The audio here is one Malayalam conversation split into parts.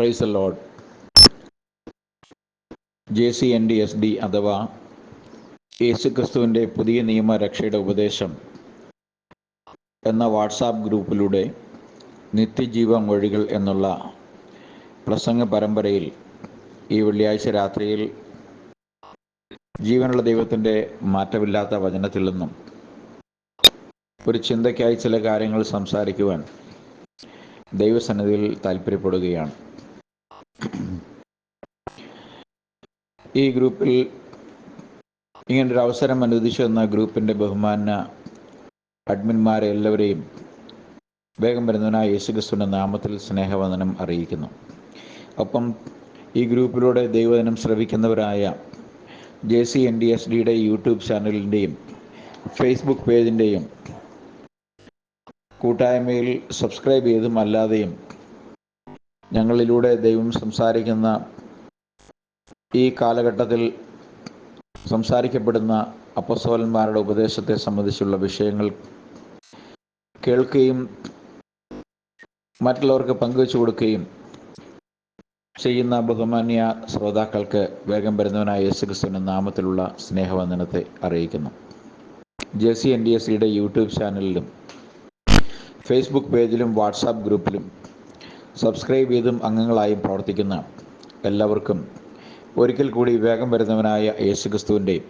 Praise lord J C N D S D അഥവാ യേശുക്രിസ്തുവിന്റെ പുതിയ നിയമ രക്ഷയുടെ ഉപദേശം എന്ന വാട്സാപ്പ് ഗ്രൂപ്പിലൂടെ നിത്യജീവ വഴികൾ എന്നുള്ള പ്രസംഗ പരമ്പരയിൽ ഈ വെള്ളിയാഴ്ച രാത്രിയിൽ ജീവനുള്ള ദൈവത്തിന്റെ മാറ്റമില്ലാത്ത വചനത്തിൽ നിന്നും ഒരു ചിന്തയ്ക്കായി ചില കാര്യങ്ങൾ സംസാരിക്കുവാൻ ദൈവസന്നിധിയിൽ താല്പര്യപ്പെടുകയാണ് ഈ ഗ്രൂപ്പിൽ ഇങ്ങനൊരു അവസരം അനുവദിച്ചു തന്ന ഗ്രൂപ്പിന്റെ ബഹുമാന അഡ്മിന്മാരെ എല്ലാവരെയും വേഗം വരുന്നതിനായ യേശുക്രിസ്തുവിന്റെ നാമത്തിൽ സ്നേഹവന്ദനം അറിയിക്കുന്നു. ഒപ്പം ഈ ഗ്രൂപ്പിലൂടെ ദൈവദിനം ശ്രവിക്കുന്നവരായ J C N D S ഡിയുടെ യൂട്യൂബ് ചാനലിന്റെയും ഫേസ്ബുക്ക് പേജിന്റെയും കൂട്ടായ്മയിൽ സബ്സ്ക്രൈബ് ചെയ്തും അല്ലാതെയും ഞങ്ങളിലൂടെ ദൈവം സംസാരിക്കുന്ന ഈ കാലഘട്ടത്തിൽ സംസാരിക്കപ്പെടുന്ന അപ്പസോലന്മാരുടെ ഉപദേശത്തെ സംബന്ധിച്ചുള്ള വിഷയങ്ങൾ കേൾക്കുകയും മറ്റുള്ളവർക്ക് പങ്കുവെച്ചു കൊടുക്കുകയും ചെയ്യുന്ന ബഹുമാന്യ ശ്രോതാക്കൾക്ക് വേഗം വരുന്നവനായ യേശുക്രിസ്തുവിന്റെ നാമത്തിലുള്ള സ്നേഹവന്ദനത്തെ അറിയിക്കുന്നു. J C N D S സിയുടെ യൂട്യൂബ് ചാനലിലും ഫേസ്ബുക്ക് പേജിലും വാട്സാപ്പ് ഗ്രൂപ്പിലും സബ്സ്ക്രൈബ് ചെയ്തും അംഗങ്ങളായും പ്രവർത്തിക്കുന്ന എല്ലാവർക്കും ഒരിക്കൽ കൂടി വേഗം വരുന്നവനായ യേശുക്രിസ്തുവിന്റെ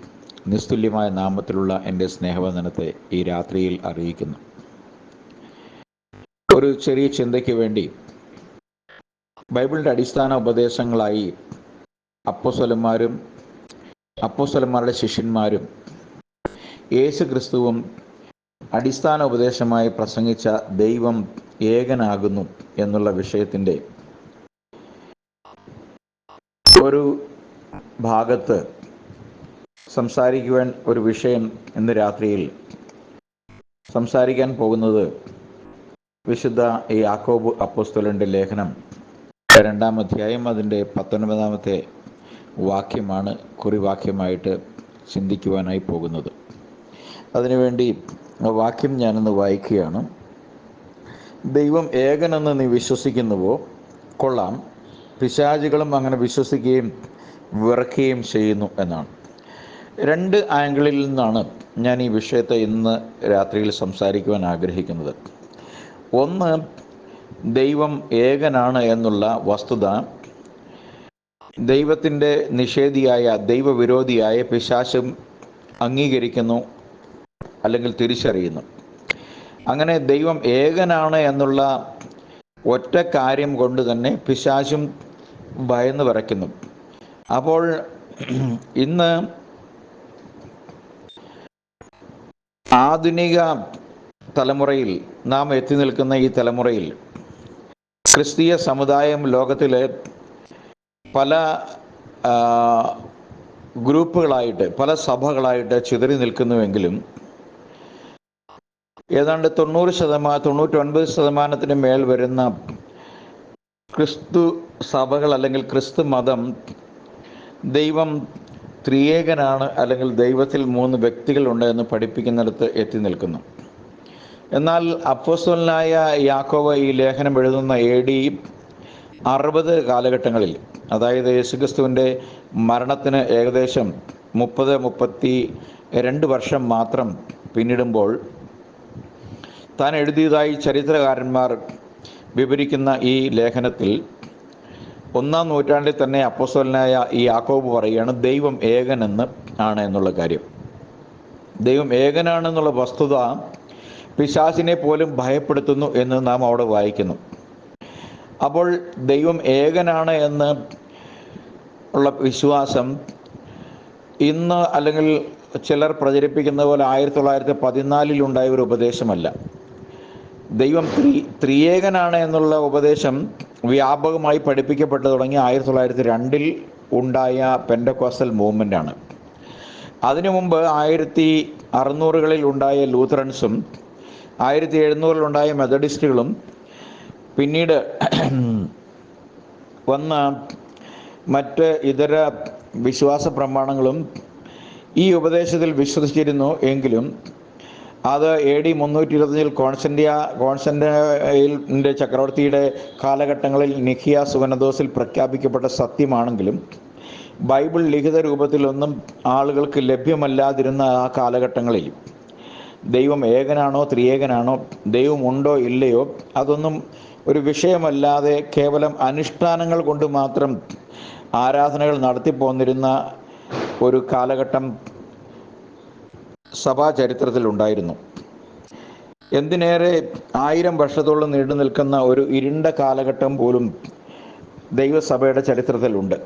നിസ്തുല്യമായ നാമത്തിലുള്ള എന്റെ സ്നേഹവന്ദനത്തെ ഈ രാത്രിയിൽ അറിയിക്കുന്നു. ഒരു ചെറിയ ചിന്തയ്ക്ക് വേണ്ടി ബൈബിളിന്റെ അടിസ്ഥാന ഉപദേശങ്ങളായി അപ്പോസ്വലന്മാരും അപ്പോസ്വലന്മാരുടെ ശിഷ്യന്മാരും യേശു ക്രിസ്തുവും അടിസ്ഥാന ഉപദേശമായി പ്രസംഗിച്ച ദൈവം ഏകനാകുന്നു എന്നുള്ള വിഷയത്തിന്റെ ഒരു ഭാഗത്ത് സംസാരിക്കുവാൻ ഒരു വിഷയം ഇന്ന് രാത്രിയിൽ സംസാരിക്കാൻ പോകുന്നത് വിശുദ്ധ യാക്കോബ് അപ്പോസ്തലന്റെ ലേഖനം രണ്ടാം അധ്യായം അതിന്റെ പത്തൊൻപതാമത്തെ വാക്യമാണ് കുറിവാക്യമായിട്ട് ചിന്തിക്കുവാനായി പോകുന്നത്. അതിനുവേണ്ടി വാക്യം ഞാനൊന്ന് വായിക്കുകയാണ്. ദൈവം ഏകനെന്ന് നീ വിശ്വസിക്കുന്നുവോ? കൊള്ളാം. പിശാചികളും അങ്ങനെ വിശ്വസിക്കുകയും വിറക്കുകയും ചെയ്യുന്നു എന്നാണ്. രണ്ട് ആംഗിളിൽ നിന്നാണ് ഞാൻ ഈ വിഷയത്തെ ഇന്ന് രാത്രിയിൽ സംസാരിക്കുവാൻ ആഗ്രഹിക്കുന്നത്. ഒന്ന് ദൈവം ഏകനാണ് എന്നുള്ള വസ്തുത ദൈവത്തിന്റെ നിഷേധിയായ ദൈവവിരോധിയായ പിശാശും അംഗീകരിക്കുന്നു അല്ലെങ്കിൽ തിരിച്ചറിയുന്നു. അങ്ങനെ ദൈവം ഏകനാണ് എന്നുള്ള ഒറ്റ കാര്യം കൊണ്ട് തന്നെ പിശാശും ഭയന്ന് വിറയ്ക്കുന്നു. അപ്പോൾ ഇന്ന് ആധുനിക തലമുറയിൽ നാം എത്തി നിൽക്കുന്ന ഈ തലമുറയിൽ ക്രിസ്തീയ സമുദായം ലോകത്തിലെ പല ഗ്രൂപ്പുകളായിട്ട് പല സഭകളായിട്ട് ചിതറി നിൽക്കുന്നുവെങ്കിലും ഏതാണ്ട് തൊണ്ണൂറ് ശതമാനം തൊണ്ണൂറ്റൊൻപത് ശതമാനത്തിന് മേൽ വരുന്ന ക്രിസ്തു സഭകൾ അല്ലെങ്കിൽ ക്രിസ്തു മതം ദൈവം ത്രിയേകനാണ് അല്ലെങ്കിൽ ദൈവത്തിൽ മൂന്ന് വ്യക്തികളുണ്ട് എന്ന് പഠിപ്പിക്കുന്നിടത്ത് എത്തി നിൽക്കുന്നു. എന്നാൽ അപ്പോസ്വലനായ യാക്കോവ ഈ ലേഖനം എഴുതുന്ന എ ഡി അറുപത് കാലഘട്ടങ്ങളിൽ അതായത് യേശുക്രിസ്തുവിന്റെ മരണത്തിന് ഏകദേശം മുപ്പത് മുപ്പത്തി രണ്ട് വർഷം മാത്രം പിന്നിടുമ്പോൾ താൻ എഴുതിയതായി ചരിത്രകാരന്മാർ വിവരിക്കുന്ന ഈ ലേഖനത്തിൽ ഒന്നാം നൂറ്റാണ്ടിൽ തന്നെ അപ്പോസ്തലനായ ഈ യാക്കോബ് പറയുകയാണ് ദൈവം ഏകനെന്ന് ആണ് എന്നുള്ള കാര്യം. ദൈവം ഏകനാണെന്നുള്ള വസ്തുത പിശാസിനെ പോലും ഭയപ്പെടുത്തുന്നു എന്ന് നാം അവിടെ വായിക്കുന്നു. അപ്പോൾ ദൈവം ഏകനാണ് എന്ന് ഉള്ള വിശ്വാസം ഇന്ന് അല്ലെങ്കിൽ ചിലർ പ്രചരിപ്പിക്കുന്ന പോലെ ആയിരത്തി തൊള്ളായിരത്തി പതിനാലിലുണ്ടായ ഒരു ഉപദേശമല്ല. ദൈവം ത്രീ ത്രിയേകനാണ് എന്നുള്ള ഉപദേശം വ്യാപകമായി പഠിപ്പിക്കപ്പെട്ടു തുടങ്ങി ആയിരത്തി തൊള്ളായിരത്തി രണ്ടിൽ ഉണ്ടായ പെൻഡക്കോസ്റ്റൽ മൂവ്മെന്റ് ആണ്. അതിനു മുമ്പ് ആയിരത്തി അറുന്നൂറുകളിൽ ഉണ്ടായ ലൂത്രൻസും ആയിരത്തി എഴുന്നൂറിലുണ്ടായ മെത്തഡിസ്റ്റുകളും പിന്നീട് വന്ന മറ്റ് ഇതര വിശ്വാസ പ്രമാണങ്ങളും ഈ ഉപദേശത്തിൽ വിശ്വസിച്ചിരുന്നു എങ്കിലും അത് എ ഡി മുന്നൂറ്റി ഇരുപത്തഞ്ചിൽ കോൺസ്റ്റന്റിയ കോൺസ്റ്റന്റൈന്റെ ചക്രവർത്തിയുടെ കാലഘട്ടങ്ങളിൽ നിഖിയ സുവനദോസിൽ പ്രഖ്യാപിക്കപ്പെട്ട സത്യമാണെങ്കിലും ബൈബിൾ ലിഖിത രൂപത്തിലൊന്നും ആളുകൾക്ക് ലഭ്യമല്ലാതിരുന്ന ആ കാലഘട്ടങ്ങളിൽ ദൈവം ഏകനാണോ ത്രിയേകനാണോ ദൈവം ഉണ്ടോ ഇല്ലയോ അതൊന്നും ഒരു വിഷയമല്ലാതെ കേവലം അനുഷ്ഠാനങ്ങൾ കൊണ്ട് മാത്രം ആരാധനകൾ നടത്തിപ്പോന്നിരുന്ന ഒരു കാലഘട്ടം സഭാ ചരിത്രത്തിലുണ്ടായിരുന്നു എന്തിനേറെ ആയിരം വർഷത്തോളം നീണ്ടു നിൽക്കുന്ന ഒരു ഇരുണ്ട കാലഘട്ടം പോലും ദൈവസഭയുടെ ചരിത്രത്തിലുണ്ട്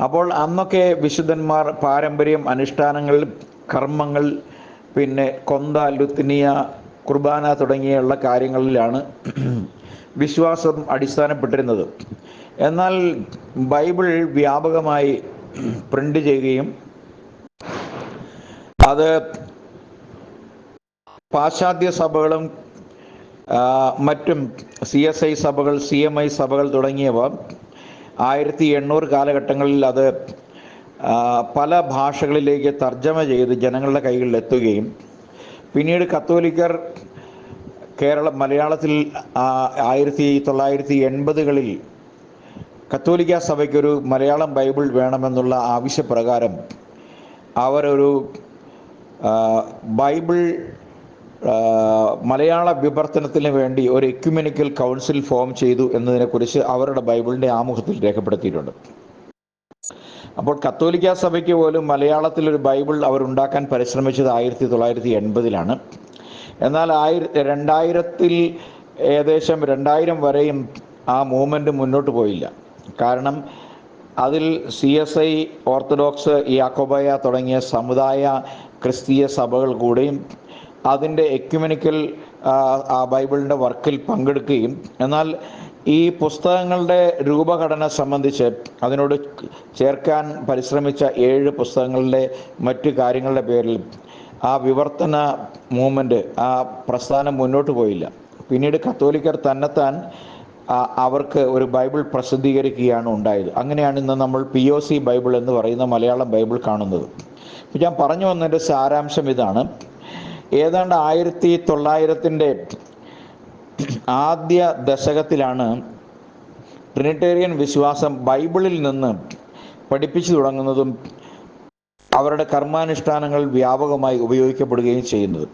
അപ്പോൾ അന്നൊക്കെ വിശുദ്ധന്മാർ പാരമ്പര്യം അനുഷ്ഠാനങ്ങൾ കർമ്മങ്ങൾ പിന്നെ കൊന്ത ലുത്തിനിയ കുർബാന തുടങ്ങിയുള്ള കാര്യങ്ങളിലാണ് വിശ്വാസം അടിസ്ഥാനപ്പെട്ടിരുന്നത്. എന്നാൽ ബൈബിൾ വ്യാപകമായി പ്രിന്റ് ചെയ്യുകയും അത് പാശ്ചാത്യ സഭകളും മറ്റും സി എസ് ഐ സഭകൾ സി എം ഐ സഭകൾ തുടങ്ങിയവ ആയിരത്തി എണ്ണൂറ് കാലഘട്ടങ്ങളിൽ അത് പല ഭാഷകളിലേക്ക് തർജമ ചെയ്ത് ജനങ്ങളുടെ കൈകളിൽ എത്തുകയും പിന്നീട് കത്തോലിക്കർ കേരള മലയാളത്തിൽ ആയിരത്തി തൊള്ളായിരത്തി എൺപതുകളിൽ കത്തോലിക്ക സഭയ്ക്കൊരു മലയാളം ബൈബിൾ വേണമെന്നുള്ള ആവശ്യപ്രകാരം അവരൊരു ബൈബിൾ മലയാള വിവർത്തനത്തിന് വേണ്ടി ഒരു എക്യുമെനിക്കൽ കൗൺസിൽ ഫോം ചെയ്തു എന്നതിനെക്കുറിച്ച് അവരുടെ ബൈബിളിന്റെ ആമുഖത്തിൽ രേഖപ്പെടുത്തിയിട്ടുണ്ട്. അപ്പോൾ കത്തോലിക്ക സഭയ്ക്ക് പോലും മലയാളത്തിൽ ഒരു ബൈബിൾ അവരുണ്ടാക്കാൻ പരിശ്രമിച്ചത് ആയിരത്തി തൊള്ളായിരത്തി എൺപതിലാണ്. എന്നാൽ ആയിര രണ്ടായിരത്തിൽ ഏകദേശം രണ്ടായിരം വരെയും ആ മൂവ്മെന്റ് മുന്നോട്ട് പോയില്ല. കാരണം അതിൽ C S I orthodox Yakobaya തുടങ്ങിയ സമുദായ ക്രിസ്തീയ സഭകൾ കൂടെയും അതിന്റെ എക്യുമെനിക്കൽ ആ ബൈബിളിന്റെ വർക്കിൽ പങ്കെടുക്കുകയും. എന്നാൽ ഈ പുസ്തകങ്ങളുടെ രൂപഘടന സംബന്ധിച്ച് അതിനോട് ചേർക്കാൻ പരിശ്രമിച്ച ഏഴ് പുസ്തകങ്ങളുടെ മറ്റു കാര്യങ്ങളുടെ പേരിൽ ആ വിവർത്തന മൂവ്മെന്റ് ആ പ്രസ്ഥാനം മുന്നോട്ട് പോയില്ല. പിന്നീട് കത്തോലിക്കർ തന്നെത്താൻ അവർക്ക് ഒരു ബൈബിൾ പ്രസിദ്ധീകരിക്കുകയാണ് ഉണ്ടായത്. അങ്ങനെയാണ് ഇന്ന് നമ്മൾ പി ഒ സി ബൈബിൾ എന്ന് പറയുന്ന മലയാളം ബൈബിൾ കാണുന്നത്. ഞാൻ പറഞ്ഞു വന്നതിന്റെ സാരാംശം ഇതാണ്. ഏതാണ്ട് ആയിരത്തി തൊള്ളായിരത്തിന്റെ ആദ്യ ദശകത്തിലാണ് ട്രിനിറ്റേറിയൻ വിശ്വാസം ബൈബിളിൽ നിന്ന് പഠിപ്പിച്ചു തുടങ്ങുന്നതും അവരുടെ കർമാനുഷ്ഠാനങ്ങൾ വ്യാപകമായി ഉപയോഗിക്കപ്പെടുകയും ചെയ്യുന്നത്.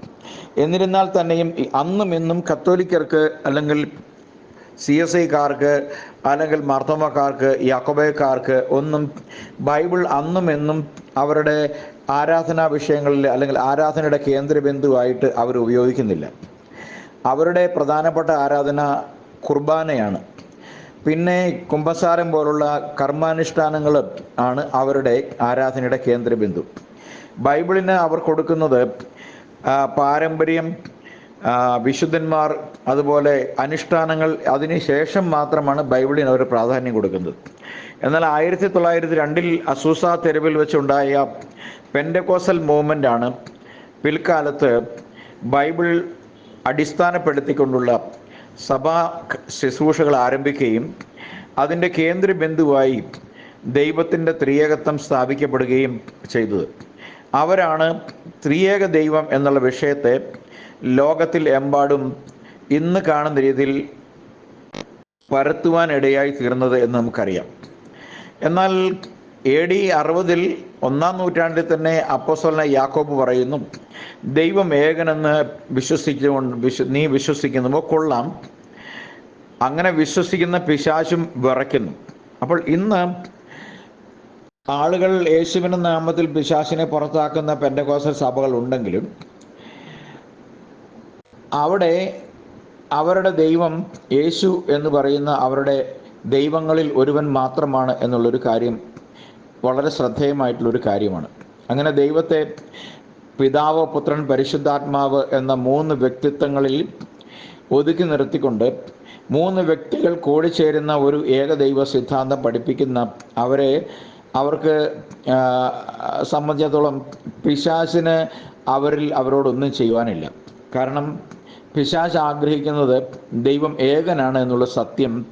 എന്നിരുന്നാൽ തന്നെയും അന്നും ഇന്നും കത്തോലിക്കർക്ക് അല്ലെങ്കിൽ സി എസ് ഐക്കാർക്ക് അല്ലെങ്കിൽ മാർത്തോമക്കാർക്ക് യാക്കോബയക്കാർക്ക് ഒന്നും ബൈബിൾ അന്നും എന്നും അവരുടെ ആരാധനാ വിഷയങ്ങളിൽ അല്ലെങ്കിൽ ആരാധനയുടെ കേന്ദ്രബിന്ദുവായിട്ട് അവർ ഉപയോഗിക്കുന്നില്ല. അവരുടെ പ്രധാനപ്പെട്ട ആരാധന കുർബാനയാണ്. പിന്നെ കുംഭസാരം പോലുള്ള കർമാനുഷ്ഠാനങ്ങൾ ആണ് അവരുടെ ആരാധനയുടെ കേന്ദ്രബിന്ദു. ബൈബിളിന് അവർ കൊടുക്കുന്നത് പാരമ്പര്യം വിശുദ്ധന്മാർ അതുപോലെ അനുഷ്ഠാനങ്ങൾ അതിനുശേഷം മാത്രമാണ് ബൈബിളിന് അവർ പ്രാധാന്യം കൊടുക്കുന്നത്. എന്നാൽ ആയിരത്തി തൊള്ളായിരത്തി രണ്ടിൽ അസൂസ തെരുവിൽ വെച്ചുണ്ടായ പെൻഡക്കോസൽ മൂവ്മെന്റ് ആണ് പിൽക്കാലത്ത് ബൈബിൾ അടിസ്ഥാനപ്പെടുത്തിക്കൊണ്ടുള്ള സഭാ ശുശ്രൂഷകൾ ആരംഭിക്കുകയും അതിന്റെ കേന്ദ്ര ബിന്ദുവായി ദൈവത്തിന്റെ ത്രിയേകത്വം സ്ഥാപിക്കപ്പെടുകയും ചെയ്തത്. അവരാണ് ത്രിയേക ദൈവം എന്നുള്ള വിഷയത്തെ ലോകത്തിൽ എമ്പാടും ഇന്ന് കാണുന്ന രീതിയിൽ പരത്തുവാൻ ഇടയായി തീർന്നത് എന്ന് നമുക്കറിയാം. എന്നാൽ എ ഡി അറുപതിൽ ഒന്നാം നൂറ്റാണ്ടിൽ തന്നെ അപ്പോസ്തലനായ യാക്കോബ് പറയുന്നു ദൈവം ഏകനെന്ന് വിശ്വസിച്ചുകൊണ്ട് വിശ്വ നീ വിശ്വസിക്കുന്നുവോ? കൊള്ളാം. അങ്ങനെ വിശ്വസിക്കുന്ന പിശാശും വിറയ്ക്കുന്നു. അപ്പോൾ ഇന്ന് ആളുകൾ യേശുവിന്റെ നാമത്തിൽ പിശാശിനെ പുറത്താക്കുന്ന പെൻഡകോസൽ സഭകൾ ഉണ്ടെങ്കിലും അവിടെ അവരുടെ ദൈവം യേശു എന്ന് പറയുന്ന അവരുടെ ദൈവങ്ങളിൽ ഒരുവൻ മാത്രമാണ് എന്നുള്ളൊരു കാര്യം വളരെ ശ്രദ്ധേയമായിട്ടുള്ളൊരു കാര്യമാണ്. അങ്ങനെ ദൈവത്തെ പിതാവ് പുത്രൻ പരിശുദ്ധാത്മാവ് എന്ന മൂന്ന് വ്യക്തിത്വങ്ങളിൽ ഒതുക്കി നിർത്തിക്കൊണ്ട് മൂന്ന് വ്യക്തികൾ കൂടിച്ചേരുന്ന ഒരു ഏകദൈവ സിദ്ധാന്തം പഠിപ്പിക്കുന്ന അവരെ അവർക്ക് സംബന്ധിച്ചിടത്തോളം പിശാസിന് അവരിൽ അവരോടൊന്നും ചെയ്യുവാനില്ല. കാരണം പിശാച് ആഗ്രഹിക്കുന്നത് ദൈവം ഏകനാണ് എന്നുള്ള സത്യം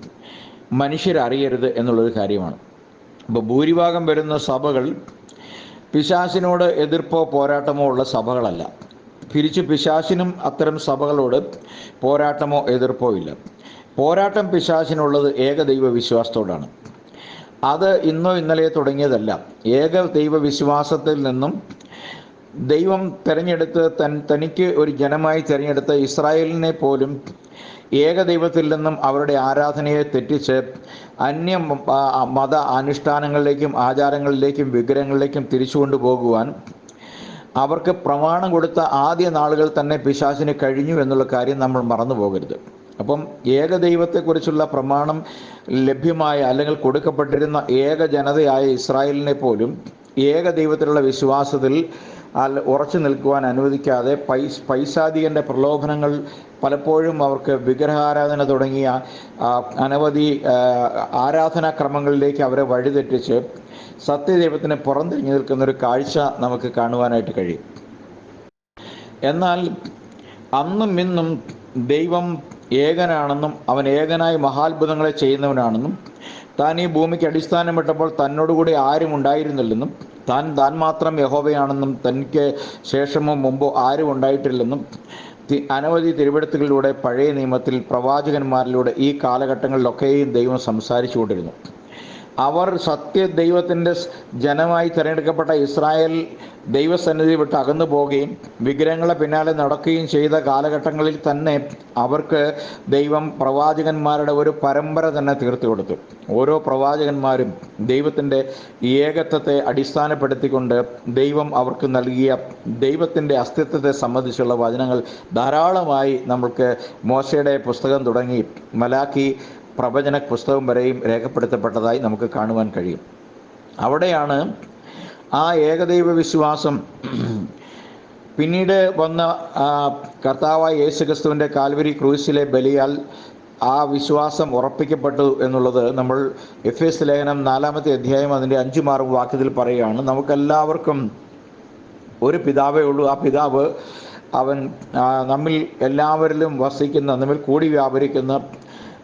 മനുഷ്യരറിയരുത് എന്നുള്ളൊരു കാര്യമാണ്. അപ്പോൾ ഭൂരിഭാഗം വരുന്ന സഭകൾ പിശാസിനോട് എതിർപ്പോ പോരാട്ടമോ ഉള്ള സഭകളല്ല. തിരിച്ച് പിശാസിനും അത്തരം സഭകളോട് പോരാട്ടമോ എതിർപ്പോ ഇല്ല. പോരാട്ടം പിശാശിനുള്ളത് ഏകദൈവ വിശ്വാസത്തോടാണ് അത് ഇന്നോ ഇന്നലെ തുടങ്ങിയതല്ല. ഏക ദൈവ വിശ്വാസത്തിൽ നിന്നും ദൈവം തിരഞ്ഞെടുത്ത് തൻ തനിക്ക് ഒരു ജനമായി തിരഞ്ഞെടുത്ത ഇസ്രായേലിനെ പോലും ഏകദൈവത്തിൽ നിന്നും അവരുടെ ആരാധനയെ തെറ്റിച്ച് അന്യ മത അനുഷ്ഠാനങ്ങളിലേക്കും ആചാരങ്ങളിലേക്കും വിഗ്രഹങ്ങളിലേക്കും തിരിച്ചു കൊണ്ടുപോകുവാൻ അവർക്ക് പ്രമാണം കൊടുത്ത ആദ്യ നാളുകൾ തന്നെ പിശാചിന് കഴിഞ്ഞു എന്നുള്ള കാര്യം നമ്മൾ മറന്നു പോകരുത് അപ്പം ഏകദൈവത്തെക്കുറിച്ചുള്ള പ്രമാണം ലഭ്യമായ അല്ലെങ്കിൽ കൊടുക്കപ്പെട്ടിരുന്ന ഏക ജനതയായ ഇസ്രായേലിനെ പോലും ഏക ദൈവത്തിലുള്ള വിശ്വാസത്തിൽ അൽ- ഉറച്ചു നിൽക്കുവാൻ അനുവദിക്കാതെ പൈസ പൈസാധികന്റെ പ്രലോഭനങ്ങൾ പലപ്പോഴും അവർക്ക് വിഗ്രഹാരാധന തുടങ്ങിയ അനവധി ആരാധനാ ആരാധനാക്രമങ്ങളിലേക്ക് അവരെ വഴിതെറ്റിച്ച് സത്യദൈവത്തിന് പുറംതിരിഞ്ഞു നിൽക്കുന്ന ഒരു കാഴ്ച നമുക്ക് കാണുവാനായിട്ട് കഴിയും. എന്നാൽ അന്നും ഇന്നും ദൈവം ഏകനാണെന്നും അവൻ ഏകനായി മഹാത്ഭുതങ്ങളെ ചെയ്യുന്നവനാണെന്നും താൻ ഈ ഭൂമിക്ക് അടിസ്ഥാനമിട്ടപ്പോൾ തന്നോടുകൂടി ആരും ഉണ്ടായിരുന്നില്ലെന്നും താൻ താൻ മാത്രം യഹോവയാണെന്നും തനിക്ക് ശേഷമോ മുമ്പോ ആരും ഉണ്ടായിട്ടില്ലെന്നും അനവധി തിരുവെടുത്തുകളിലൂടെ പഴയ നിയമത്തിൽ പ്രവാചകന്മാരിലൂടെ ഈ കാലഘട്ടങ്ങളിലൊക്കെയും ദൈവം സംസാരിച്ചുകൊണ്ടിരുന്നു. അവർ സത്യ ദൈവത്തിന്റെ ജനമായി തിരഞ്ഞെടുക്കപ്പെട്ട ഇസ്രായേൽ ദൈവസന്നിധി വിട്ട് അകന്നു പോവുകയും വിഗ്രഹങ്ങളെ പിന്നാലെ നടക്കുകയും ചെയ്ത കാലഘട്ടങ്ങളിൽ തന്നെ അവർക്ക് ദൈവം പ്രവാചകന്മാരുടെ ഒരു പരമ്പര തന്നെ തീർത്തു കൊടുത്തു. ഓരോ പ്രവാചകന്മാരും ദൈവത്തിന്റെ ഏകത്വത്തെ അടിസ്ഥാനപ്പെടുത്തിക്കൊണ്ട് ദൈവം അവർക്ക് നൽകിയ ദൈവത്തിന്റെ അസ്തിത്വത്തെ സംബന്ധിച്ചുള്ള വചനങ്ങൾ ധാരാളമായി നമ്മൾക്ക് മോശയുടെ പുസ്തകം തുടങ്ങി. മലാക്കി പ്രവചന പുസ്തകം വരെയും രേഖപ്പെടുത്തപ്പെട്ടതായി നമുക്ക് കാണുവാൻ കഴിയും. അവിടെയാണ് ആ ഏകദൈവ വിശ്വാസം പിന്നീട് വന്ന കർത്താവായ യേശു ക്രിസ്തുവിന്റെ കാൽവരി ക്രൂസിലെ ബലിയാൽ ആ വിശ്വാസം ഉറപ്പിക്കപ്പെട്ടു എന്നുള്ളത് നമ്മൾ എഫ് എസ് ലേഖനം നാലാമത്തെ അധ്യായം അതിന്റെ അഞ്ചും ആറും വാക്യത്തിൽ പറയുകയാണ്. നമുക്കെല്ലാവർക്കും ഒരു പിതാവേ ഉള്ളൂ. ആ പിതാവ് അവൻ നമ്മിൽ എല്ലാവരിലും വസിക്കുന്ന നമ്മിൽ കൂടി വ്യാപരിക്കുന്ന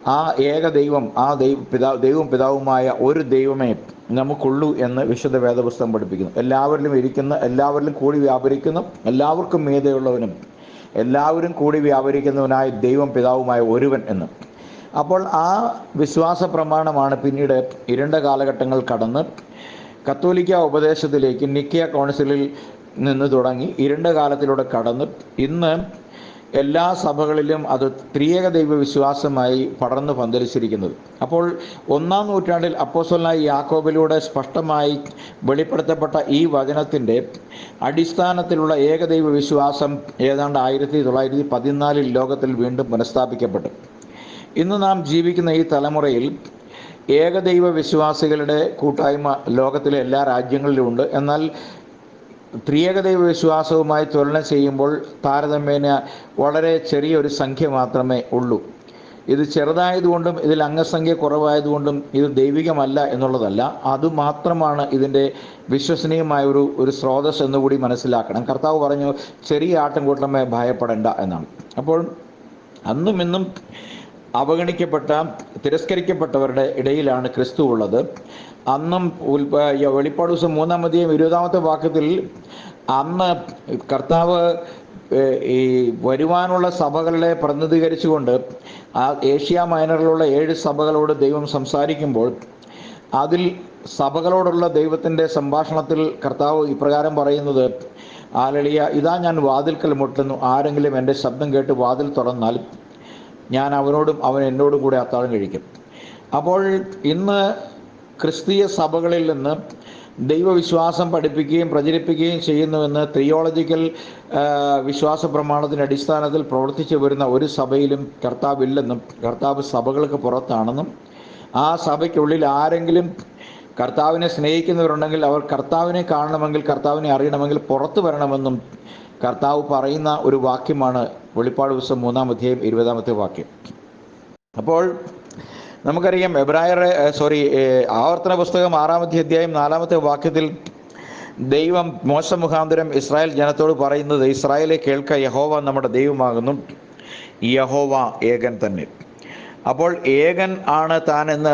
ആ ഏക ദൈവം ആ ദൈവ പിതാവ് ദൈവവും പിതാവുമായ ഒരു ദൈവമേ നമുക്കുള്ളൂ എന്ന് വിശുദ്ധ വേദപുസ്തകം പഠിപ്പിക്കുന്നു. എല്ലാവരിലും ഇരിക്കുന്ന എല്ലാവരിലും കൂടി വ്യാപരിക്കുന്ന എല്ലാവർക്കും മീതയുള്ളവനും എല്ലാവരും കൂടി വ്യാപരിക്കുന്നവനായ ദൈവം പിതാവുമായ ഒരുവൻ എന്ന്. അപ്പോൾ ആ വിശ്വാസ പ്രമാണമാണ് പിന്നീട് ഇരുണ്ട കാലഘട്ടങ്ങൾ കടന്ന് കത്തോലിക്ക ഉപദേശത്തിലേക്ക് നിക്കിയ കൗൺസിലിൽ നിന്ന് തുടങ്ങി ഇരുണ്ട കാലത്തിലൂടെ കടന്ന് ഇന്ന് എല്ലാ സഭകളിലും അത് ത്രിയേക ദൈവ വിശ്വാസമായി പടർന്നു പന്തലിച്ചിരിക്കുന്നത്. അപ്പോൾ ഒന്നാം നൂറ്റാണ്ടിൽ അപ്പോസ്വലായി യാക്കോബിലൂടെ സ്പഷ്ടമായി വെളിപ്പെടുത്തപ്പെട്ട ഈ വചനത്തിന്റെ അടിസ്ഥാനത്തിലുള്ള ഏകദൈവ വിശ്വാസം ഏതാണ്ട് ആയിരത്തി തൊള്ളായിരത്തി പതിനാലിൽ ലോകത്തിൽ വീണ്ടും പുനഃസ്ഥാപിക്കപ്പെട്ടു. ഇന്ന് നാം ജീവിക്കുന്ന ഈ തലമുറയിൽ ഏകദൈവ വിശ്വാസികളുടെ കൂട്ടായ്മ ലോകത്തിലെ എല്ലാ രാജ്യങ്ങളിലും ഉണ്ട്. എന്നാൽ ത്രിയേകദൈവ വിശ്വാസവുമായി തുലനം ചെയ്യുമ്പോൾ താരതമ്യേന വളരെ ചെറിയൊരു സംഖ്യ മാത്രമേ ഉള്ളൂ. ഇത് ചെറുതായതുകൊണ്ടും ഇതിൽ അംഗസംഖ്യ കുറവായതുകൊണ്ടും ഇത് ദൈവികമല്ല എന്നുള്ളതല്ല. അതുമാത്രമാണ് ഇതിന്റെ വിശ്വസനീയമായ ഒരു ഒരു സ്രോതസ് എന്നുകൂടി മനസ്സിലാക്കണം. കർത്താവ് പറഞ്ഞു ചെറിയ ആട്ടം ആട്ടിൻകൂട്ടമേ ഭയപ്പെടേണ്ട എന്നാണ്. അപ്പോൾ അന്നും ഇന്നും അവഗണിക്കപ്പെട്ട തിരസ്കരിക്കപ്പെട്ടവരുടെ ഇടയിലാണ് ക്രിസ്തു ഉള്ളത്. അന്നും വെളിപ്പാട് ദിവസം മൂന്നാം അധികം ഇരുപതാമത്തെ വാക്യത്തിൽ അന്ന് കർത്താവ് ഈ വരുവാനുള്ള സഭകളെ പ്രതിനിധീകരിച്ചുകൊണ്ട് ആ ഏഷ്യ മൈനറിലുള്ള ഏഴ് സഭകളോട് ദൈവം സംസാരിക്കുമ്പോൾ അതിൽ സഭകളോടുള്ള ദൈവത്തിന്റെ സംഭാഷണത്തിൽ കർത്താവ് ഇപ്രകാരം പറയുന്നത് ആലളിയ ഇതാ ഞാൻ വാതിൽക്കൽ മുട്ടുന്നു. ആരെങ്കിലും എന്റെ ശബ്ദം കേട്ട് വാതിൽ തുറന്നാൽ ഞാൻ അവനോടും അവൻ എന്നോടും കൂടെ അത്താഴം കഴിക്കും. അപ്പോൾ ഇന്ന് ക്രിസ്തീയ സഭകളിൽ നിന്ന് ദൈവവിശ്വാസം പഠിപ്പിക്കുകയും പ്രചരിപ്പിക്കുകയും ചെയ്യുന്നുവെന്ന് തിയോളജിക്കൽ വിശ്വാസ പ്രമാണത്തിന്റെ അടിസ്ഥാനത്തിൽ പ്രവർത്തിച്ചു വരുന്ന ഒരു സഭയിലും കർത്താവ് ഇല്ലെന്നും കർത്താവ് സഭകൾക്ക് പുറത്താണെന്നും ആ സഭയ്ക്കുള്ളിൽ ആരെങ്കിലും കർത്താവിനെ സ്നേഹിക്കുന്നവരുണ്ടെങ്കിൽ അവർ കർത്താവിനെ കാണണമെങ്കിൽ കർത്താവിനെ അറിയണമെങ്കിൽ പുറത്തു വരണമെന്നും കർത്താവ് പറയുന്ന ഒരു വാക്യമാണ് വെളിപ്പാട് ദിവസം മൂന്നാം അധ്യായം ഇരുപതാമത്തെ വാക്യം. അപ്പോൾ നമുക്കറിയാം എബ്രായർ സോറി ആവർത്തന പുസ്തകം ആറാമത്തെ അധ്യായം നാലാമത്തെ വാക്യത്തിൽ ദൈവം മോശ മുഖാന്തരം ഇസ്രായേൽ ജനത്തോട് പറയുന്നത് ഇസ്രായേലെ കേൾക്ക യഹോവ നമ്മുടെ ദൈവമാകുന്നു. യഹോവ ഏകൻ തന്നെ. അപ്പോൾ ഏകൻ ആണ് താൻ എന്ന്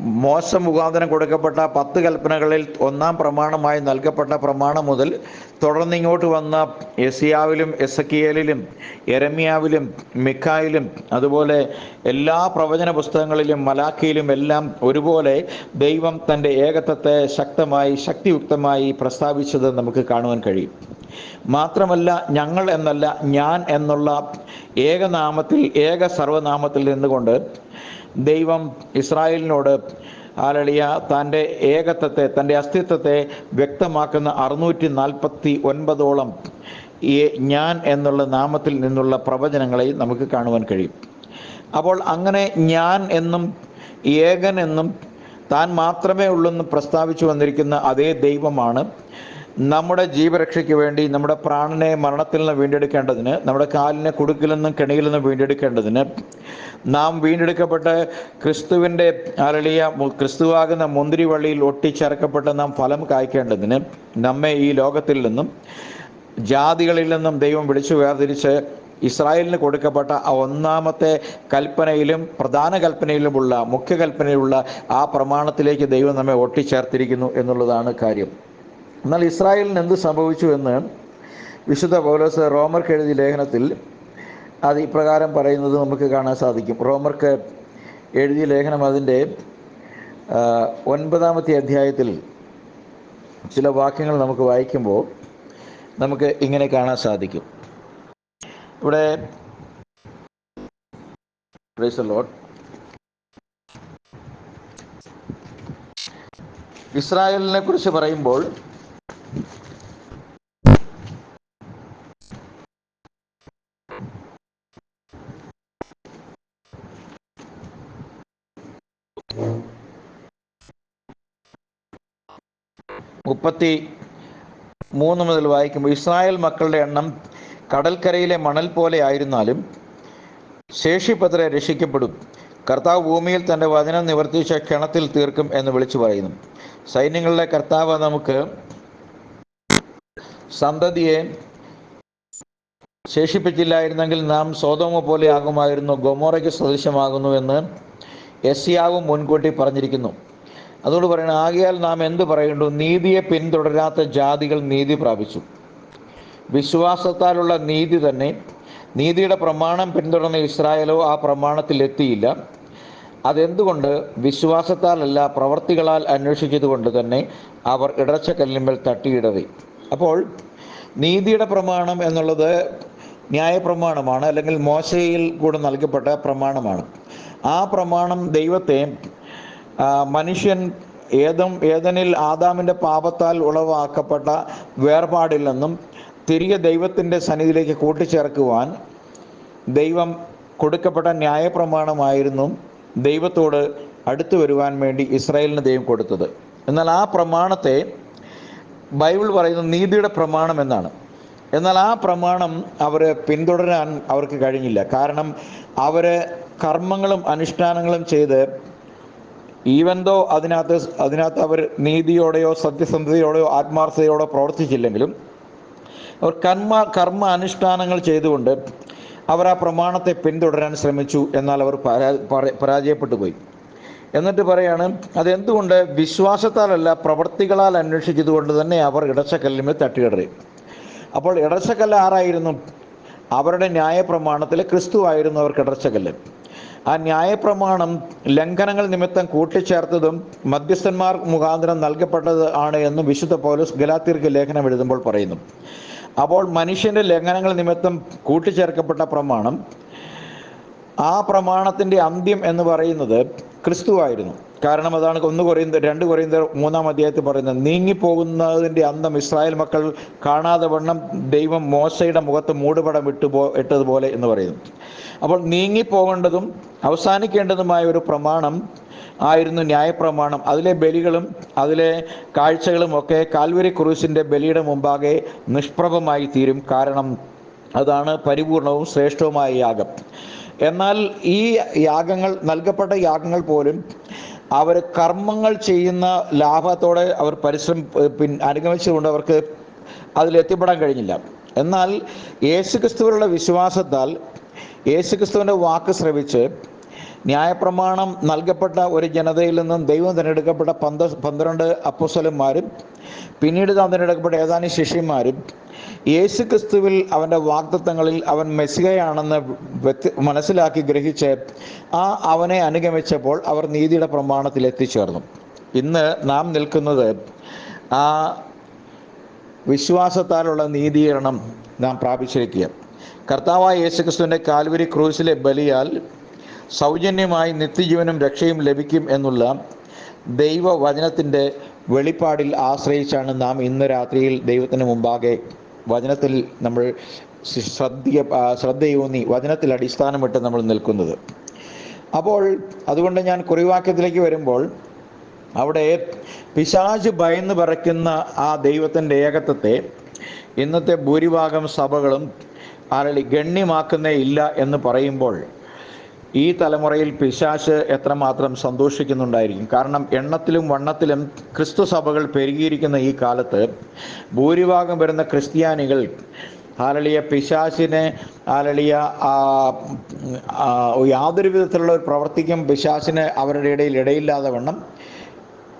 മോശ മുഖാന്തരം കൊടുക്കപ്പെട്ട പത്ത് കൽപ്പനകളിൽ ഒന്നാം പ്രമാണമായി നൽകപ്പെട്ട പ്രമാണം മുതൽ തുടർന്ന് ഇങ്ങോട്ട് വന്ന എസിയാവിലും എസക്കിയേലിലും എരമിയാവിലും മിക്കായിലും അതുപോലെ എല്ലാ പ്രവചന പുസ്തകങ്ങളിലും മലാഖിയിലും എല്ലാം ഒരുപോലെ ദൈവം തന്റെ ഏകത്വത്തെ ശക്തമായി ശക്തിയുക്തമായി പ്രസ്താവിച്ചത് നമുക്ക് കാണുവാൻ കഴിയും. മാത്രമല്ല ഞങ്ങൾ എന്നല്ല ഞാൻ എന്നുള്ള ഏകനാമത്തിൽ ഏക സർവനാമത്തിൽ നിന്നുകൊണ്ട് ദൈവം ഇസ്രായേലിനോട് ആലളിയ തന്റെ ഏകത്വത്തെ തന്റെ അസ്തിത്വത്തെ വ്യക്തമാക്കുന്ന അറുന്നൂറ്റി നാൽപ്പത്തി ഒൻപതോളം ഈ ഞാൻ എന്നുള്ള നാമത്തിൽ നിന്നുള്ള പ്രവചനങ്ങളെ നമുക്ക് കാണുവാൻ കഴിയും. അപ്പോൾ അങ്ങനെ ഞാൻ എന്നും ഏകൻ എന്നും താൻ മാത്രമേ ഉള്ളൂ എന്ന് പ്രസ്താവിച്ചു വന്നിരിക്കുന്ന അതേ ദൈവമാണ്. നമ്മുടെ ജീവരക്ഷയ്ക്ക് വേണ്ടി നമ്മുടെ പ്രാണനെ മരണത്തിൽ നിന്ന് വീണ്ടെടുക്കേണ്ടതിന് നമ്മുടെ കാലിനെ കുടുക്കിൽ നിന്നും കെണിയിൽ നിന്നും വീണ്ടെടുക്കേണ്ടതിന് നാം വീണ്ടെടുക്കപ്പെട്ട് ക്രിസ്തുവിന്റെ അരളിയ ക്രിസ്തുവാകുന്ന മുന്തിരിവള്ളിയിൽ ഒട്ടിച്ചേർക്കപ്പെട്ട് നാം ഫലം കായ്ക്കേണ്ടതിന് നമ്മെ ഈ ലോകത്തിൽ നിന്നും ജാതികളിൽ നിന്നും ദൈവം വിളിച്ചു വേർതിരിച്ച് ഇസ്രായേലിന് കൊടുക്കപ്പെട്ട ആ ഒന്നാമത്തെ കൽപ്പനയിലും പ്രധാന കൽപ്പനയിലുമുള്ള മുഖ്യ കൽപ്പനയിലുള്ള ആ പ്രമാണത്തിലേക്ക് ദൈവം നമ്മെ ഒട്ടിച്ചേർത്തിരിക്കുന്നു എന്നുള്ളതാണ് കാര്യം. എന്നാൽ ഇസ്രായേലിന് എന്ത് സംഭവിച്ചു എന്ന് വിശുദ്ധ പൗലോസ് റോമർക്ക് എഴുതിയ ലേഖനത്തിൽ അത് ഇപ്രകാരം പറയുന്നത് നമുക്ക് കാണാൻ സാധിക്കും റോമർക്ക് എഴുതിയ ലേഖനം അതിന്റെ ഒൻപതാമത്തെ അധ്യായത്തിൽ ചില വാക്യങ്ങൾ നമുക്ക് വായിക്കുമ്പോൾ നമുക്ക് ഇങ്ങനെ കാണാൻ സാധിക്കും ഇവിടെ. ഇസ്രായേലിനെ കുറിച്ച് പറയുമ്പോൾ മുപ്പത്തി മൂന്ന് മുതൽ വായിക്കുമ്പോൾ ഇസ്രായേൽ മക്കളുടെ എണ്ണം കടൽക്കരയിലെ മണൽ പോലെ ആയിരുന്നാലും ശേഷിപ്പത്ര രക്ഷിക്കപ്പെടും. കർത്താവ് ഭൂമിയിൽ തന്റെ വചനം നിവർത്തിച്ച ക്ഷണത്തിൽ തീർക്കും എന്ന് വിളിച്ചു പറയുന്നു. സൈന്യങ്ങളുടെ കർത്താവ് നമുക്ക് സന്തതിയെ ശേഷിപ്പിച്ചില്ലായിരുന്നെങ്കിൽ നാം സ്വതോമ പോലെ ആകുമായിരുന്നു ഗൊമോറയ്ക്ക് സദൃശമാകുന്നു എന്ന് യസ്യാവും മുൻകൂട്ടി പറഞ്ഞിരിക്കുന്നു. അതുകൊണ്ട് പറയണം ആകയാൽ നാം എന്ത് പറയുന്നു? നീതിയെ പിന്തുടരാത്ത ജാതികൾ നീതി പ്രാപിച്ചു. വിശ്വാസത്താലുള്ള നീതി തന്നെ നീതിയുടെ പ്രമാണം പിന്തുടർന്ന ഇസ്രായേലോ ആ പ്രമാണത്തിൽ എത്തിയില്ല. അതെന്തുകൊണ്ട്? വിശ്വാസത്താലല്ല പ്രവർത്തികളാൽ അന്വേഷിച്ചതുകൊണ്ട് തന്നെ അവർ ഇടർച്ചക്കല്ലിന്മേൽ തട്ടിയിടവി അപ്പോൾ നീതിയുടെ പ്രമാണം എന്നുള്ളത് ന്യായപ്രമാണമാണ് അല്ലെങ്കിൽ മോശയിൽ കൂടെ നൽകപ്പെട്ട പ്രമാണമാണ്. ആ പ്രമാണം ദൈവത്തെ മനുഷ്യൻ ഏതും ഏതനിൽ ആദാമിന്റെ പാപത്താൽ ഉളവാക്കപ്പെട്ട വേർപാടിൽ നിന്നും തിരികെ ദൈവത്തിന്റെ സന്നിധിയിലേക്ക് കൂട്ടിച്ചേർക്കുവാൻ ദൈവം കൊടുക്കപ്പെട്ട ന്യായപ്രമാണമായിരുന്നു ദൈവത്തോട് അടുത്തു വരുവാൻ വേണ്ടി ഇസ്രായേലിന് ദൈവം കൊടുത്തത്. എന്നാൽ ആ പ്രമാണത്തെ ബൈബിൾ പറയുന്നത് നീതിയുടെ പ്രമാണം എന്നാണ്. എന്നാൽ ആ പ്രമാണം അവർ പിന്തുടരാൻ അവർക്ക് കഴിഞ്ഞില്ല. കാരണം അവർ കർമ്മങ്ങളും അനുഷ്ഠാനങ്ങളും ചെയ്ത് ഈവന്തോ അതിനകത്ത് അതിനകത്ത് അവർ നീതിയോടെയോ സത്യസന്ധതയോടെയോ ആത്മാർത്ഥതയോടെ പ്രവർത്തിച്ചില്ലെങ്കിലും അവർ കർമ്മ കർമ്മ അനുഷ്ഠാനങ്ങൾ ചെയ്തുകൊണ്ട് അവർ ആ പ്രമാണത്തെ പിന്തുടരാൻ ശ്രമിച്ചു എന്നാൽ അവർ പരാജയപ്പെട്ടു പോയി എന്നിട്ട് പറയാണ് അതെന്തുകൊണ്ട് വിശ്വാസത്താലല്ല പ്രവർത്തികളാൽ അന്വേഷിച്ചതുകൊണ്ട് തന്നെ അവർ ഇടച്ചക്കല്ലിന് തട്ടിയിടറി? അപ്പോൾ ഇടച്ചക്കല്ല് ആരായിരുന്നു? അവരുടെ ന്യായപ്രമാണത്തിൽ ക്രിസ്തു ആയിരുന്നു അവർക്ക് ഇടച്ചക്കല്ല്. ആ ന്യായപ്രമാണം ലംഘനങ്ങൾ നിമിത്തം കൂട്ടിച്ചേർത്തതും മധ്യസ്ഥന്മാർ മുഖാന്തരം നൽകപ്പെട്ടത് ആണ് എന്ന് വിശുദ്ധ പൗലോസ് ഗലാത്തിർക്ക് ലേഖനം എഴുതുമ്പോൾ പറയുന്നു. അപ്പോൾ മനുഷ്യന്റെ ലംഘനങ്ങൾ നിമിത്തം കൂട്ടിച്ചേർക്കപ്പെട്ട പ്രമാണം ആ പ്രമാണത്തിന്റെ അന്ത്യം എന്ന് പറയുന്നത് ക്രിസ്തുവായിരുന്നു കാരണം അതാണ് ഒന്ന് കുറയുന്നത് രണ്ട് കുറയുന്നത് മൂന്നാം അധ്യായത്തിൽ പറയുന്നത് നീങ്ങിപ്പോകുന്നതിന്റെ അന്തം ഇസ്രായേൽ മക്കൾ കാണാതെ വണ്ണം ദൈവം മോശയുടെ മുഖത്ത് മൂടുപടം ഇട്ടു പോ ഇട്ടതുപോലെ എന്ന് പറയുന്നു. അപ്പോൾ നീങ്ങിപ്പോകേണ്ടതും അവസാനിക്കേണ്ടതുമായ ഒരു പ്രമാണം ആയിരുന്നു ന്യായപ്രമാണം. അതിലെ ബലികളും അതിലെ കാഴ്ചകളും ഒക്കെ കാൽവരി ക്രൂസിന്റെ ബലിയുടെ മുമ്പാകെ നിഷ്പ്രഭമായി തീരും. കാരണം അതാണ് പരിപൂർണവും ശ്രേഷ്ഠവുമായ യാഗം. എന്നാൽ ഈ യാഗങ്ങൾ നൽകപ്പെട്ട യാഗങ്ങൾ പോലും അവർ കർമ്മങ്ങൾ ചെയ്യുന്ന ലാഭത്തോടെ അവർ പരിശ്രമ പിൻ അനുഗമിച്ചുകൊണ്ട് അവർക്ക് അതിലെത്തിപ്പെടാൻ കഴിഞ്ഞില്ല. എന്നാൽ യേശുക്രിസ്തുവിലുള്ള വിശ്വാസത്താൽ യേശുക്രിസ്തുവിന്റെ വാക്ക് ശ്രവിച്ച് ന്യായപ്രമാണം നൽകപ്പെട്ട ഒരു ജനതയിൽ നിന്നും ദൈവം തിരഞ്ഞെടുക്കപ്പെട്ട പന്ത പന്ത്രണ്ട് അപ്പൊസ്വലന്മാരും പിന്നീട് താൻ തിരഞ്ഞെടുക്കപ്പെട്ട ഏതാനും ശിഷ്യന്മാരും യേശു ക്രിസ്തുവിൽ അവന്റെ വാഗ്ദത്തങ്ങളിൽ അവൻ മെസ്സികയാണെന്ന് മനസ്സിലാക്കി ഗ്രഹിച്ച് ആ അവനെ അനുഗമിച്ചപ്പോൾ അവർ നീതിയുടെ പ്രമാണത്തിൽ എത്തിച്ചേർന്നു. ഇന്ന് നാം നിൽക്കുന്നത് ആ വിശ്വാസത്താലുള്ള നീതീകരണം നാം പ്രാപിച്ചിരിക്കുക കർത്താവായ യേശുക്രിസ്തുവിന്റെ കാൽവരി ക്രൂസിലെ ബലിയാൽ സൗജന്യമായി നിത്യജീവനും രക്ഷയും ലഭിക്കും എന്നുള്ള ദൈവവചനത്തിന്റെ വെളിപ്പാടിൽ ആശ്രയിച്ചാണ് നാം ഇന്ന് രാത്രിയിൽ ദൈവത്തിന് മുമ്പാകെ വചനത്തിൽ നമ്മൾ ശ്രദ്ധ ശ്രദ്ധയൂന്നി വചനത്തിൽ അടിസ്ഥാനമിട്ട് നമ്മൾ നിൽക്കുന്നത്. അപ്പോൾ അതുകൊണ്ട് ഞാൻ കുറിവാക്യത്തിലേക്ക് വരുമ്പോൾ അവിടെ പിശാജ് ഭയന്ന് പറയ്ക്കുന്ന ആ ദൈവത്തിന്റെ ഏകത്വത്തെ ഇന്നത്തെ ഭൂരിഭാഗം സഭകളും ആരളി ഗണ്യമാക്കുന്നേ ഇല്ല എന്ന് പറയുമ്പോൾ ഈ തലമുറയിൽ പിശാശ് എത്രമാത്രം സന്തോഷിക്കുന്നുണ്ടായിരിക്കും? കാരണം എണ്ണത്തിലും വണ്ണത്തിലും ക്രിസ്തു സഭകൾ പെരുകിയിരിക്കുന്ന ഈ കാലത്ത് ഭൂരിഭാഗം വരുന്ന ക്രിസ്ത്യാനികൾ ആലളിയ പിശാശിനെ ആലളിയ യാതൊരു വിധത്തിലുള്ള ഒരു പ്രവർത്തിക്കും പിശാശിന് അവരുടെ ഇടയിൽ ഇടയില്ലാതെ വണ്ണം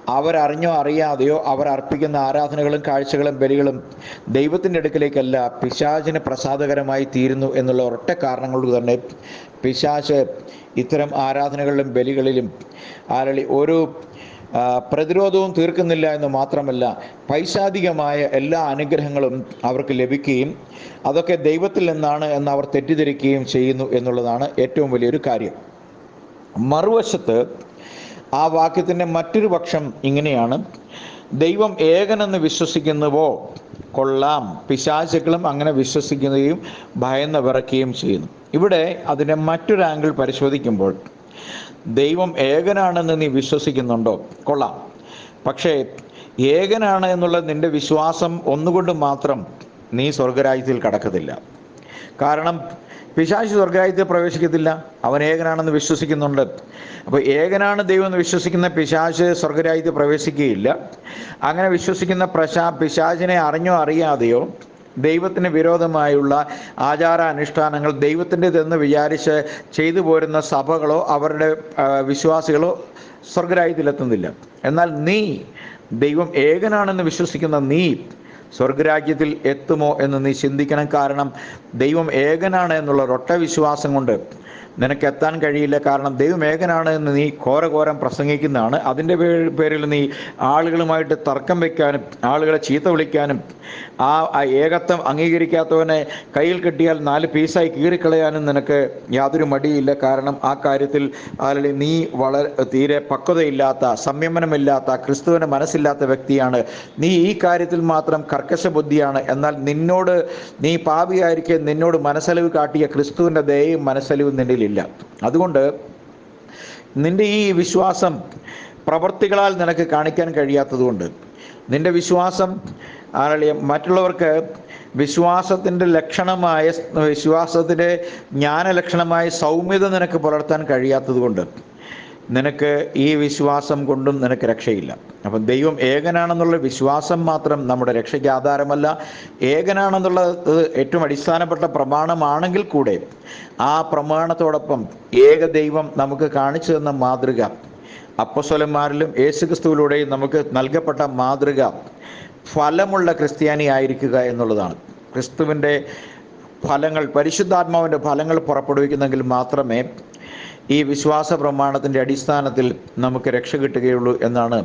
അവരറിഞ്ഞോ അറിയാതെയോ അവർ അർപ്പിക്കുന്ന ആരാധനകളും കാഴ്ചകളും ബലികളും ദൈവത്തിന്റെ അടുക്കിലേക്കല്ല പിശാചിന് പ്രസാദകരമായി തീരുന്നു എന്നുള്ള ഒരൊറ്റ കാരണം കൊണ്ട് തന്നെ പിശാച് ഇത്തരം ആരാധനകളിലും ബലികളിലും ആരളി ഒരു പ്രതിരോധവും തീർക്കുന്നില്ല എന്ന് മാത്രമല്ല പൈശാധികമായ എല്ലാ അനുഗ്രഹങ്ങളും അവർക്ക് ലഭിക്കുകയും അതൊക്കെ ദൈവത്തിൽ നിന്നാണ് എന്ന് അവർ തെറ്റിദ്ധരിക്കുകയും ചെയ്യുന്നു എന്നുള്ളതാണ് ഏറ്റവും വലിയൊരു കാര്യം. മറുവശത്ത് ആ വാക്യത്തിന്റെ മറ്റൊരു പക്ഷം ഇങ്ങനെയാണ്. ദൈവം ഏകനെന്ന് വിശ്വസിക്കുന്നുവോ? കൊള്ളാം. പിശാചുക്കളും അങ്ങനെ വിശ്വസിക്കുകയും ഭയന്ന് വിറക്കുകയും ചെയ്യുന്നു. ഇവിടെ അതിന്റെ മറ്റൊരു ആംഗിൾ പരിശോധിക്കുമ്പോൾ ദൈവം ഏകനാണെന്ന് നീ വിശ്വസിക്കുന്നുണ്ടോ? കൊള്ളാം. പക്ഷേ ഏകനാണ് എന്നുള്ള നിന്റെ വിശ്വാസം ഒന്നുകൊണ്ട് മാത്രം നീ സ്വർഗരാജ്യത്തിൽ കടക്കത്തില്ല. കാരണം പിശാശ് സ്വർഗരാജ്യത്തിൽ പ്രവേശിക്കത്തില്ല. അവൻ ഏകനാണെന്ന് വിശ്വസിക്കുന്നുണ്ട്. അപ്പോൾ ഏകനാണ് ദൈവം എന്ന് വിശ്വസിക്കുന്ന പിശാശ് സ്വർഗരാജ്യത്തിൽ പ്രവേശിക്കുകയില്ല. അങ്ങനെ വിശ്വസിക്കുന്ന പ്രശാ പിശാചിനെ അറിഞ്ഞോ അറിയാതെയോ ദൈവത്തിന് വിരോധമായുള്ള ആചാരാനുഷ്ഠാനങ്ങൾ ദൈവത്തിന്റെതെന്ന് വിചാരിച്ച് ചെയ്തു പോരുന്ന സഭകളോ അവരുടെ വിശ്വാസികളോ സ്വർഗരാജ്യത്തിലെത്തുന്നില്ല എന്നാൽ നീ ദൈവം ഏകനാണെന്ന് വിശ്വസിക്കുന്ന നീ സ്വർഗരാജ്യത്തിൽ എത്തുമോ എന്ന് നീ ചിന്തിക്കണം. കാരണം ദൈവം ഏകനാണ് എന്നുള്ള ഒരൊട്ട വിശ്വാസം കൊണ്ട് നിനക്ക് എത്താൻ കഴിയില്ല. കാരണം ദൈവം ഏകനാണ് എന്ന് നീ ഘോരഘോരം പ്രസംഗിക്കുന്നതാണ്. അതിന്റെ പേരിൽ നീ ആളുകളുമായിട്ട് തർക്കം വയ്ക്കാനും ആളുകളെ ചീത്ത വിളിക്കാനും ആ ഏകത്വം അംഗീകരിക്കാത്തവനെ കയ്യിൽ കിട്ടിയാൽ നാല് പീസായി കീറിക്കളയാനും നിനക്ക് യാതൊരു മടിയില്ല. കാരണം ആ കാര്യത്തിൽ അല്ലെങ്കിൽ നീ വളരെ തീരെ പക്വതയില്ലാത്ത സംയമനമില്ലാത്ത ക്രിസ്തുവിന് മനസ്സില്ലാത്ത വ്യക്തിയാണ്. നീ ഈ കാര്യത്തിൽ മാത്രം കർക്കശ ബുദ്ധിയാണ്. എന്നാൽ നിന്നോട് നീ പാപിയായിരിക്കെ നിന്നോട് മനസ്സലിവ് കാട്ടിയ ക്രിസ്തുവിന്റെ ദയയും മനസ്സലിവും നിന്നിലില്ല അതുകൊണ്ട് നിന്റെ ഈ വിശ്വാസം പ്രവർത്തികളാൽ നിനക്ക് കാണിക്കാൻ കഴിയാത്തതുകൊണ്ട് നിന്റെ വിശ്വാസം ആരളിയ മറ്റുള്ളവർക്ക് വിശ്വാസത്തിന്റെ ലക്ഷണമായ വിശ്വാസത്തിന്റെ ജ്ഞാനലക്ഷണമായ സൗമ്യത നിനക്ക് പുലർത്താൻ കഴിയാത്തതുകൊണ്ട് നിനക്ക് ഈ വിശ്വാസം കൊണ്ടും നിനക്ക് രക്ഷയില്ല. അപ്പം ദൈവം ഏകനാണെന്നുള്ള വിശ്വാസം മാത്രം നമ്മുടെ രക്ഷയ്ക്ക് ആധാരമല്ല. ഏകനാണെന്നുള്ളത് ഏറ്റവും അടിസ്ഥാനപ്പെട്ട പ്രമാണമാണെങ്കിൽ കൂടെ ആ പ്രമാണത്തോടൊപ്പം ഏക ദൈവം നമുക്ക് കാണിച്ചു തന്ന മാതൃക അപ്പസ്വലന്മാരിലും യേശുക്രിസ്തുവിലൂടെയും നമുക്ക് നൽകപ്പെട്ട മാതൃക ഫലമുള്ള ക്രിസ്ത്യാനി ആയിരിക്കുക എന്നുള്ളതാണ്. ക്രിസ്തുവിന്റെ ഫലങ്ങൾ പരിശുദ്ധാത്മാവിന്റെ ഫലങ്ങൾ പുറപ്പെടുവിക്കുന്നെങ്കിൽ മാത്രമേ ഈ വിശ്വാസ പ്രമാണത്തിന്റെ അടിസ്ഥാനത്തിൽ നമുക്ക് രക്ഷ കിട്ടുകയുള്ളൂ എന്നാണ്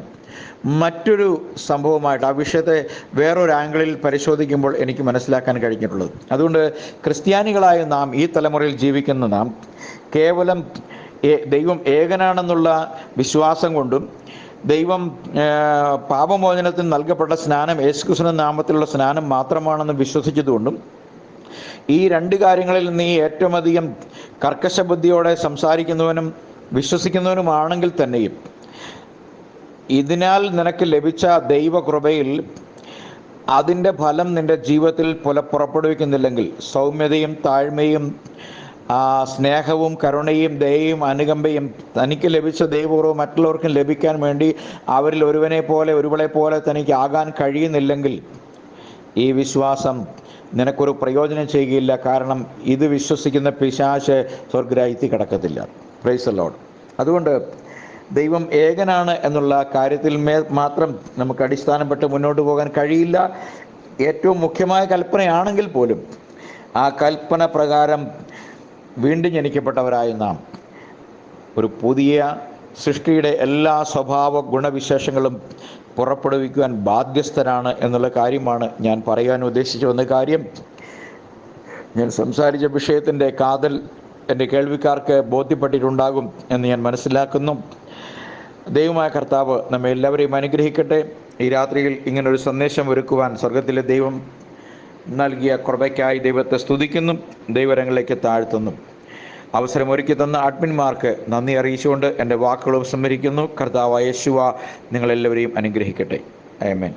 മറ്റൊരു സംഭവമായിട്ട് ആ വിഷയത്തെ വേറൊരു ആംഗിളിൽ പരിശോധിക്കുമ്പോൾ എനിക്ക് മനസ്സിലാക്കാൻ കഴിഞ്ഞിട്ടുള്ളത്. അതുകൊണ്ട് ക്രിസ്ത്യാനികളായ നാം ഈ തലമുറയിൽ ജീവിക്കുന്ന നാം കേവലം ദൈവം ഏകനാണെന്നുള്ള വിശ്വാസം കൊണ്ടും ദൈവം പാപമോചനത്തിന് നൽകപ്പെട്ട സ്നാനം യേശുക്രിസ്തുവിന്റെ നാമത്തിലുള്ള സ്നാനം മാത്രമാണെന്ന് വിശ്വസിച്ചതുകൊണ്ടും ഈ രണ്ട് കാര്യങ്ങളിൽ നീ ഏറ്റവും അധികം കർക്കശ ബുദ്ധിയോടെ സംസാരിക്കുന്നവനും വിശ്വസിക്കുന്നവനുമാണെങ്കിൽ തന്നെയും ഇതിനാൽ നിനക്ക് ലഭിച്ച ദൈവകൃപയിൽ അതിന്റെ ഫലം നിന്റെ ജീവിതത്തിൽ പുല പുറപ്പെടുവിക്കുന്നില്ലെങ്കിൽ സൗമ്യതയും താഴ്മയും സ്നേഹവും കരുണയും ദയയും അനുകമ്പയും തനിക്ക് ലഭിച്ച ദൈവപൂർവം മറ്റുള്ളവർക്കും ലഭിക്കാൻ വേണ്ടി അവരിൽ ഒരുവനെ പോലെ ഒരുവളെ പോലെ തനിക്ക് ആകാൻ കഴിയുന്നില്ലെങ്കിൽ ഈ വിശ്വാസം നിനക്കൊരു പ്രയോജനം ചെയ്യുകയില്ല. കാരണം ഇത് വിശ്വസിക്കുന്ന പിശാശ് സ്വർഗ്രാഹിത്തി കിടക്കത്തില്ല. പ്രൈസ് അല്ലോട് അതുകൊണ്ട് ദൈവം ഏകനാണ് എന്നുള്ള കാര്യത്തിൽ മേ മാത്രം നമുക്ക് അടിസ്ഥാനപ്പെട്ട് മുന്നോട്ട് പോകാൻ കഴിയില്ല. ഏറ്റവും മുഖ്യമായ കൽപ്പനയാണെങ്കിൽ പോലും ആ കൽപ്പന പ്രകാരം വീണ്ടും ജനിക്കപ്പെട്ടവരായ നാം ഒരു പുതിയ സൃഷ്ടിയുടെ എല്ലാ സ്വഭാവ ഗുണവിശേഷങ്ങളും പുറപ്പെടുവിക്കുവാൻ ബാധ്യസ്ഥരാണ് എന്നുള്ള കാര്യമാണ് ഞാൻ പറയാൻ ഉദ്ദേശിച്ചു വന്ന കാര്യം. ഞാൻ സംസാരിച്ച വിഷയത്തിന്റെ കാതൽ എന്റെ കേൾവിക്കാർക്ക് ബോധ്യപ്പെട്ടിട്ടുണ്ടാകും എന്ന് ഞാൻ മനസ്സിലാക്കുന്നു. ദൈവമായ കർത്താവ് നമ്മെ എല്ലാവരെയും അനുഗ്രഹിക്കട്ടെ. ഈ രാത്രിയിൽ ഇങ്ങനൊരു സന്ദേശം ഒരുക്കുവാൻ സ്വർഗത്തിലെ ദൈവം നൽകിയ കൃപയ്ക്കായി ദൈവത്തെ സ്തുതിക്കുന്നു. ദൈവരങ്ങളിലേക്ക് താഴ്ത്തുന്നു. അവസരം ഒരുക്കി തന്ന അഡ്മിന്മാർക്ക് നന്ദി അറിയിച്ചുകൊണ്ട് എന്റെ വാക്കുകൾ ഉപസംഹരിക്കുന്നു കർത്താവായ യേശുവ നിങ്ങളെല്ലാവരെയും അനുഗ്രഹിക്കട്ടെ. ആമേൻ.